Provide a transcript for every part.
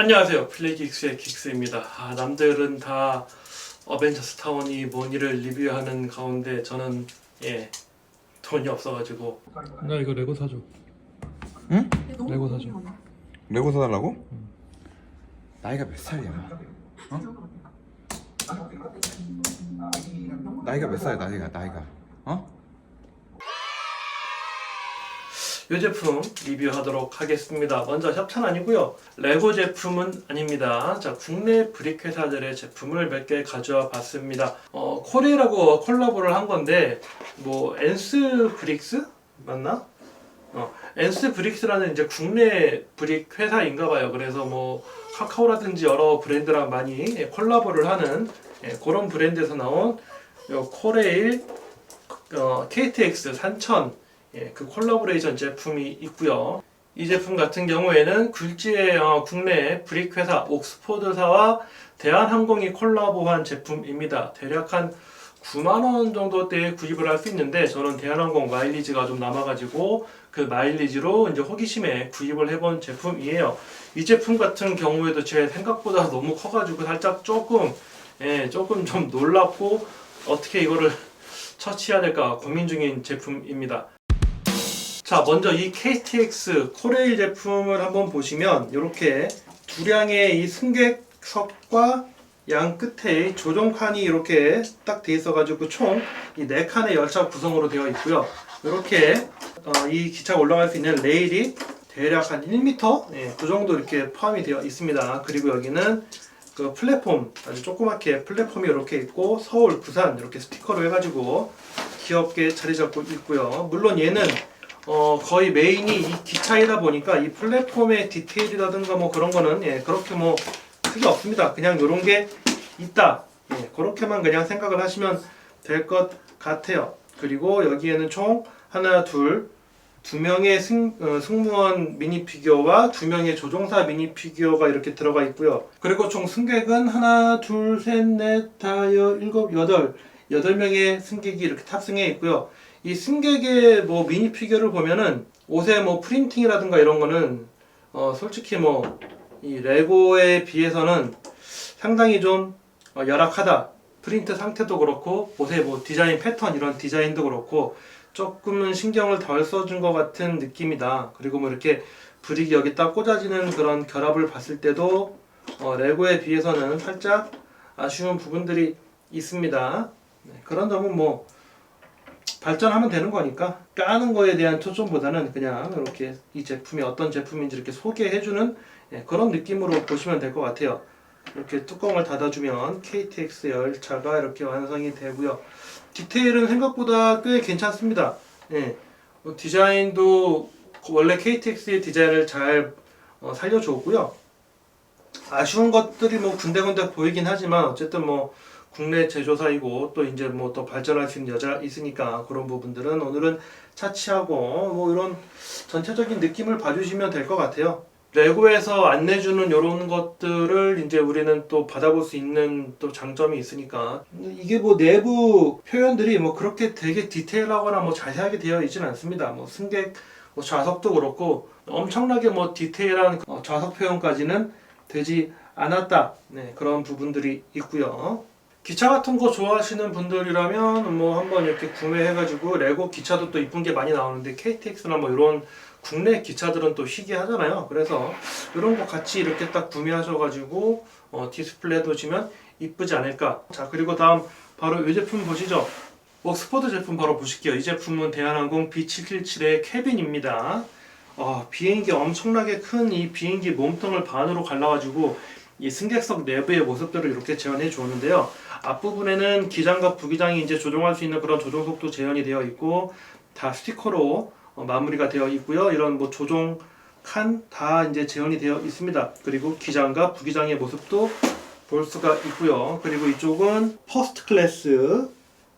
안녕하세요. 플레이긱스의 긱스입니다. 아, 남들은 다 어벤져스 타원이 뭐니를 리뷰하는 가운데 저는 예 돈이 없어가지고 나 이거 레고 사줘. 응? 레고 사줘. 레고 사달라고? 나이가 몇 살이야? 어? 나이가 몇 살이야 나이가 나이가 어? 이 제품 리뷰하도록 하겠습니다. 먼저 협찬 아니고요. 레고 제품은 아닙니다. 자, 국내 브릭 회사들의 제품을 몇 개 가져와 봤습니다. 어, 코레라고 콜라보를 한 건데 뭐 엔스 브릭스 맞나? 어, 엔스 브릭스라는 이제 국내 브릭 회사인가 봐요. 그래서 뭐 카카오라든지 여러 브랜드랑 많이 예, 콜라보를 하는 예, 그런 브랜드에서 나온 요 코레일 어, KTX 3000 예, 그 콜라보레이션 제품이 있고요. 이 제품 같은 경우에는 굴지의 어, 국내 브릭 회사 옥스포드사와 대한항공이 콜라보한 제품입니다. 대략 한 9만 원 정도대에 구입을 할 수 있는데 저는 대한항공 마일리지가 좀 남아가지고 그 마일리지로 이제 호기심에 구입을 해본 제품이에요. 이 제품 같은 경우에도 제 생각보다 너무 커가지고 살짝 조금 예, 조금 좀 놀랍고 어떻게 이거를 처치해야 될까 고민 중인 제품입니다. 자, 먼저 이 KTX 코레일 제품을 한번 보시면 이렇게 두량의 이 승객석과 양 끝에 조종칸이 이렇게 딱 돼 있어가지고 총 이 네 칸의 열차 구성으로 되어 있고요. 이렇게 어, 이 기차가 올라갈 수 있는 레일이 대략 한 1m 예, 그 정도 이렇게 포함이 되어 있습니다. 그리고 여기는 그 플랫폼 아주 조그맣게 플랫폼이 이렇게 있고 서울, 부산 이렇게 스티커로 해가지고 귀엽게 자리 잡고 있고요. 물론 얘는 어, 거의 메인이 이 기차이다 보니까 이 플랫폼의 디테일이라든가 뭐 그런 거는 예, 그렇게 뭐 크게 없습니다. 그냥 이런 게 있다. 예, 그렇게만 그냥 생각을 하시면 될 것 같아요. 그리고 여기에는 총 하나, 둘, 두 명의 승, 어, 승무원 미니 피규어와 두 명의 조종사 미니 피규어가 이렇게 들어가 있고요. 그리고 총 승객은 하나, 둘, 셋, 넷, 다여, 일곱, 여덟, 여덟 명의 승객이 이렇게 탑승해 있고요. 이 승객의 뭐 미니 피규어를 보면은 옷에 뭐 프린팅이라든가 이런 거는 어 솔직히 뭐 이 레고에 비해서는 상당히 좀 어, 열악하다. 프린트 상태도 그렇고 옷의 뭐 디자인 패턴 이런 디자인도 그렇고 조금은 신경을 덜 써준 것 같은 느낌이다. 그리고 뭐 이렇게 브릭이 여기 딱 꽂아지는 그런 결합을 봤을 때도 어, 레고에 비해서는 살짝 아쉬운 부분들이 있습니다. 네, 그런 점은 뭐 발전하면 되는 거니까 까는 거에 대한 초점보다는 그냥 이렇게 이 제품이 어떤 제품인지 이렇게 소개해주는 예, 그런 느낌으로 보시면 될 것 같아요. 이렇게 뚜껑을 닫아주면 KTX 열차가 이렇게 완성이 되고요. 디테일은 생각보다 꽤 괜찮습니다. 예, 뭐 디자인도 원래 KTX의 디자인을 잘 어, 살려줬고요. 아쉬운 것들이 뭐 군데군데 보이긴 하지만 어쨌든 뭐 국내 제조사이고 또 이제 뭐 더 발전할 수 있는 여자가 있으니까 그런 부분들은 오늘은 차치하고 뭐 이런 전체적인 느낌을 봐주시면 될 것 같아요. 레고에서 안내주는 이런 것들을 이제 우리는 또 받아볼 수 있는 또 장점이 있으니까 이게 뭐 내부 표현들이 뭐 그렇게 되게 디테일하거나 뭐 자세하게 되어 있지는 않습니다. 뭐 승객 뭐 좌석도 그렇고 엄청나게 뭐 디테일한 어, 좌석 표현까지는 되지 않았다. 네, 그런 부분들이 있고요. 기차 같은 거 좋아하시는 분들이라면 뭐 한번 이렇게 구매해가지고 레고 기차도 또 이쁜 게 많이 나오는데 KTX나 뭐 이런 국내 기차들은 또 희귀하잖아요. 그래서 이런 거 같이 이렇게 딱 구매하셔가지고 어, 디스플레이 두시면 이쁘지 않을까. 자 그리고 다음 바로 이 제품 보시죠. 옥스퍼드 제품 바로 보실게요. 이 제품은 대한항공 B777의 캐빈입니다. 어, 비행기 엄청나게 큰 이 비행기 몸통을 반으로 갈라가지고 이 승객석 내부의 모습들을 이렇게 재현해 주었는데요. 앞부분에는 기장과 부기장이 이제 조종할 수 있는 그런 조종 속도 재현이 되어 있고 다 스티커로 어, 마무리가 되어 있고요. 이런 뭐 조종 칸 다 이제 재현이 되어 있습니다. 그리고 기장과 부기장의 모습도 볼 수가 있고요. 그리고 이쪽은 퍼스트 클래스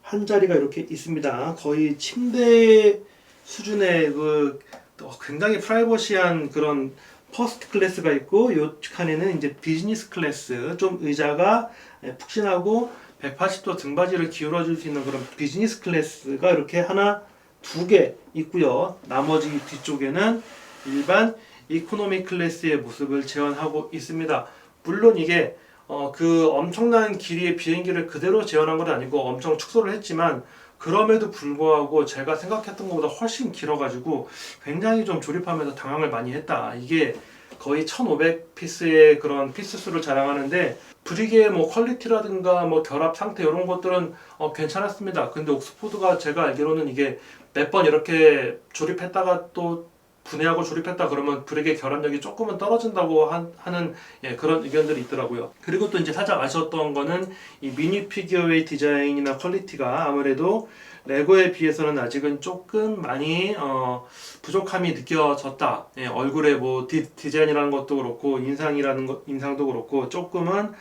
한 자리가 이렇게 있습니다. 거의 침대 수준의 그 어, 굉장히 프라이버시한 그런 퍼스트 클래스가 있고 요 칸에는 이제 비즈니스 클래스 좀 의자가 예, 푹신하고 180도 등받이를 기울여 줄 수 있는 그런 비즈니스 클래스가 이렇게 하나 두 개 있고요. 나머지 뒤쪽에는 일반 이코노미 클래스의 모습을 재현하고 있습니다. 물론 이게 어, 그 엄청난 길이의 비행기를 그대로 재현한 건 아니고 엄청 축소를 했지만 그럼에도 불구하고 제가 생각했던 것보다 훨씬 길어가지고 굉장히 좀 조립하면서 당황을 많이 했다. 이게 거의 1,500 피스의 그런 피스 수를 자랑하는데 브릭의 뭐 퀄리티라든가 뭐 결합 상태 이런 것들은 어, 괜찮았습니다. 근데 옥스포드가 제가 알기로는 이게 몇 번 이렇게 조립했다가 또 분해하고 조립했다 그러면 브릭의 결합력이 조금은 떨어진다고 한- 하는 예, 그런 의견들이 있더라고요. 그리고 또 이제 살짝 아쉬웠던 거는 이 미니 피규어의 디자인이나 퀄리티가 아무래도 레고에 비해서는 아직은 조금 많이 어, 부족함이 느껴졌다. 예, 얼굴에 뭐 디, 디자인이라는 것도 그렇고 인상이라는 것, 인상도 그렇고 조금은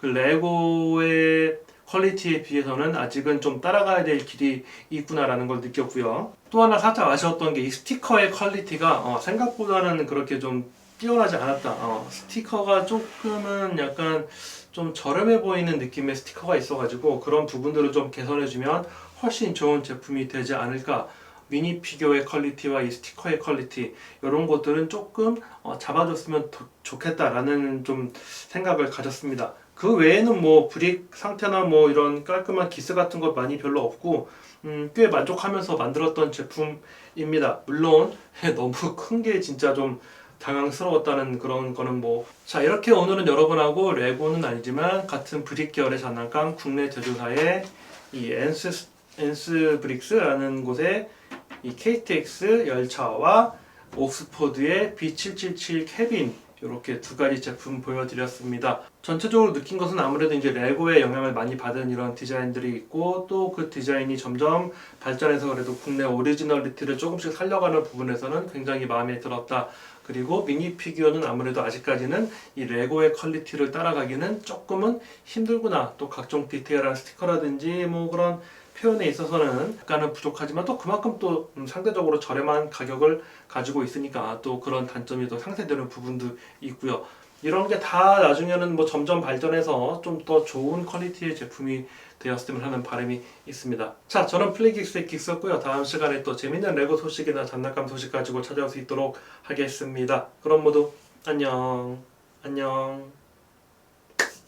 그 레고의 퀄리티에 비해서는 아직은 좀 따라가야 될 길이 있구나라는 걸 느꼈고요. 또 하나 살짝 아쉬웠던 게 이 스티커의 퀄리티가 어, 생각보다는 그렇게 좀 뛰어나지 않았다. 어, 스티커가 조금은 약간 좀 저렴해 보이는 느낌의 스티커가 있어가지고 그런 부분들을 좀 개선해주면 훨씬 좋은 제품이 되지 않을까. 미니 피규어의 퀄리티와 이 스티커의 퀄리티 이런 것들은 조금 어, 잡아줬으면 더 좋겠다라는 좀 생각을 가졌습니다. 그 외에는 뭐 브릭 상태나 뭐 이런 깔끔한 기스 같은 것 많이 별로 없고 음, 꽤 만족하면서 만들었던 제품입니다. 물론 너무 큰 게 진짜 좀 당황스러웠다는 그런 거는 뭐. 자, 이렇게 오늘은 여러분하고 레고는 아니지만 같은 브릭 계열의 장난감 국내 제조사의 이 엔스, 엔스 브릭스라는 곳에 이 KTX 열차와 옥스포드의 B777 캐빈 이렇게 두 가지 제품 보여드렸습니다. 전체적으로 느낀 것은 아무래도 이제 레고의 영향을 많이 받은 이런 디자인들이 있고 또 그 디자인이 점점 발전해서 그래도 국내 오리지널리티를 조금씩 살려가는 부분에서는 굉장히 마음에 들었다. 그리고 미니 피규어는 아무래도 아직까지는 이 레고의 퀄리티를 따라가기는 조금은 힘들구나. 또 각종 디테일한 스티커라든지 뭐 그런 표현에 있어서는 약간은 부족하지만 또 그만큼 또 음, 상대적으로 저렴한 가격을 가지고 있으니까 또 그런 단점이 더 상쇄되는 부분도 있고요. 이런 게 다 나중에는 뭐 점점 발전해서 좀 더 좋은 퀄리티의 제품이 되었으면 하는 바람이 있습니다. 자, 저는 플레이킥스의 킥스였고요. 다음 시간에 또 재밌는 레고 소식이나 장난감 소식 가지고 찾아올 수 있도록 하겠습니다. 그럼 모두 안녕. 안녕.